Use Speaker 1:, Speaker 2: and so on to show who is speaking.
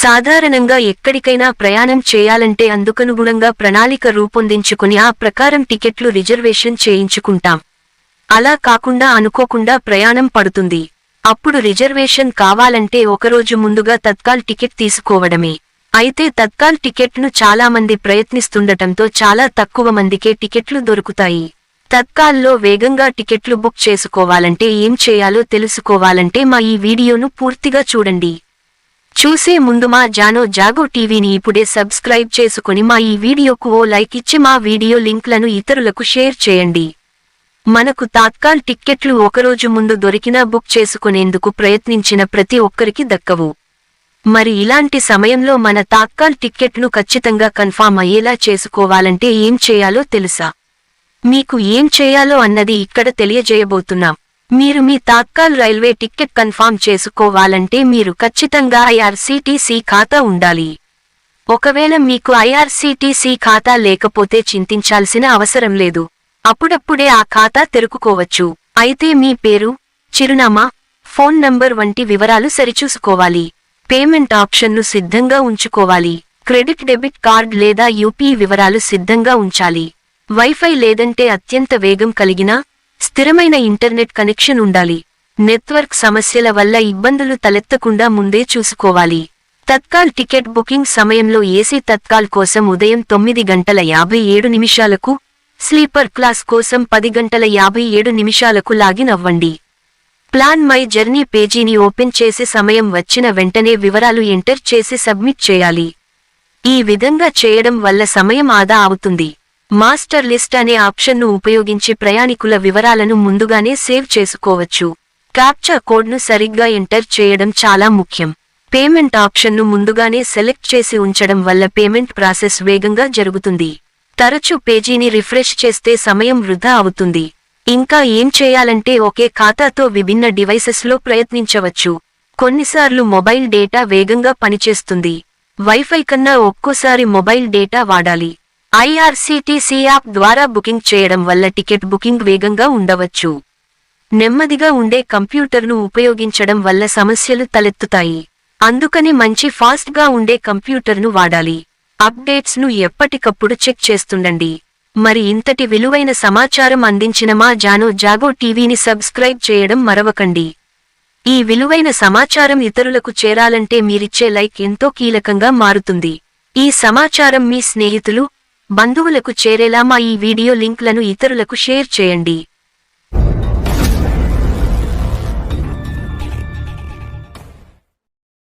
Speaker 1: సాధారణంగా ఎక్కడికైనా ప్రయాణం చేయాలంటే అందుకనుగుణంగా ప్రణాళిక రూపొందించుకుని ఆ ప్రకారం టికెట్లు రిజర్వేషన్ చేయించుకుంటాం. అలా కాకుండా అనుకోకుండా ప్రయాణం పడుతుంది. అప్పుడు రిజర్వేషన్ కావాలంటే ఒకరోజు ముందుగా తత్కాల్ టికెట్ తీసుకోవడమే. అయితే తత్కాల్ టికెట్ను చాలా మంది ప్రయత్నిస్తుండటంతో చాలా తక్కువ మందికే టికెట్లు దొరుకుతాయి. తత్కాల్లో వేగంగా టికెట్లు బుక్ చేసుకోవాలంటే ఏం చేయాలో తెలుసుకోవాలంటే మా ఈ వీడియోను పూర్తిగా చూడండి. చూసే ముందు మా జానో జాగో టీవీని ఇప్పుడే సబ్స్క్రైబ్ చేసుకుని మా ఈ వీడియోకు ఓ లైక్ ఇచ్చి మా వీడియో లింక్లను ఇతరులకు షేర్ చేయండి. మనకు తాత్కాల్ టిక్కెట్లు ఒకరోజు ముందు దొరికినా బుక్ చేసుకునేందుకు ప్రయత్నించిన ప్రతి ఒక్కరికి దక్కవు. మరి ఇలాంటి సమయంలో మన తాత్కాల్ టిక్కెట్ను ఖచ్చితంగా కన్ఫామ్ అయ్యేలా చేసుకోవాలంటే ఏం చేయాలో తెలుసా? మీకు ఏం చేయాలో అన్నది ఇక్కడ తెలియజేయబోతున్నాం. మీరు మీ తాత్కాల్ రైల్వే టిక్కెట్ కన్ఫామ్ చేసుకోవాలంటే మీరు ఖచ్చితంగా ఐఆర్సీటీసీ ఖాతా ఉండాలి. ఒకవేళ మీకు ఐఆర్సీటీసీ ఖాతా లేకపోతే చింతించాల్సిన అవసరం లేదు. అప్పుడప్పుడే ఆ ఖాతా తెరుకుకోవచ్చు అయితే మీ పేరు చిరునామా ఫోన్ నంబర్ వంటి వివరాలు సరిచూసుకోవాలి. పేమెంట్ ఆప్షన్ను సిద్ధంగా ఉంచుకోవాలి. క్రెడిట్ డెబిట్ కార్డ్ లేదా యూపీ వివరాలు సిద్ధంగా ఉంచాలి. వైఫై లేదంటే అత్యంత వేగం కలిగిన స్థిరమైన ఇంటర్నెట్ కనెక్షన్ ఉండాలి. నెట్వర్క్ సమస్యల వల్ల ఇబ్బందులు తలెత్తకుండా ముందే చూసుకోవాలి. తత్కాల్ టికెట్ బుకింగ్ సమయంలో ఏసీ తత్కాల్ కోసం ఉదయం తొమ్మిది గంటల యాభై ఏడు నిమిషాలకు స్లీపర్ క్లాస్ కోసం పది గంటల యాభై ఏడు నిమిషాలకు లాగిన్ అవ్వండి. ప్లాన్ మై జర్నీ పేజీని ఓపెన్ చేసే సమయం వచ్చిన వెంటనే వివరాలు ఎంటర్ చేసి సబ్మిట్ చేయాలి. ఈ విధంగా చేయడం వల్ల సమయం ఆదా అవుతుంది. మాస్టర్ లిస్ట్ అనే ఆప్షన్ను ఉపయోగించి ప్రయాణికుల వివరాలను ముందుగానే సేవ్ చేసుకోవచ్చు. క్యాప్చా కోడ్ను సరిగ్గా ఎంటర్ చేయడం చాలా ముఖ్యం. పేమెంట్ ఆప్షన్ను ముందుగానే సెలెక్ట్ చేసి ఉంచడం వల్ల పేమెంట్ ప్రాసెస్ వేగంగా జరుగుతుంది. తరచూ పేజీని రిఫ్రెష్ చేస్తే సమయం వృధా అవుతుంది. ఇంకా ఏం చేయాలంటే ఒకే ఖాతాతో విభిన్న డివైసెస్లో ప్రయత్నించవచ్చు. కొన్నిసార్లు మొబైల్ డేటా వేగంగా పనిచేస్తుంది. వైఫై కన్నా ఒక్కోసారి మొబైల్ డేటా వాడాలి. ఐఆర్సీటీసీ యాప్ ద్వారా బుకింగ్ చేయడం వల్ల టికెట్ బుకింగ్ వేగంగా ఉండవచ్చు. నెమ్మదిగా ఉండే కంప్యూటర్ను ఉపయోగించడం వల్ల సమస్యలు తలెత్తుతాయి. అందుకని మంచి ఫాస్ట్గా ఉండే కంప్యూటర్ను వాడాలి. అప్డేట్స్ను ఎప్పటికప్పుడు చెక్ చేస్తుండండి. మరి ఇంతటి విలువైన సమాచారం అందించిన మా జానో జాగో టీవీని సబ్స్క్రైబ్ చేయడం మరవకండి. ఈ విలువైన సమాచారం ఇతరులకు చేరాలంటే మీరిచ్చే లైక్ ఎంతో కీలకంగా మారుతుంది. ఈ సమాచారం మీ స్నేహితులు బంధువులకు చేరేలా మా ఈ వీడియో లింక్లను ఇతరులకు షేర్ చేయండి.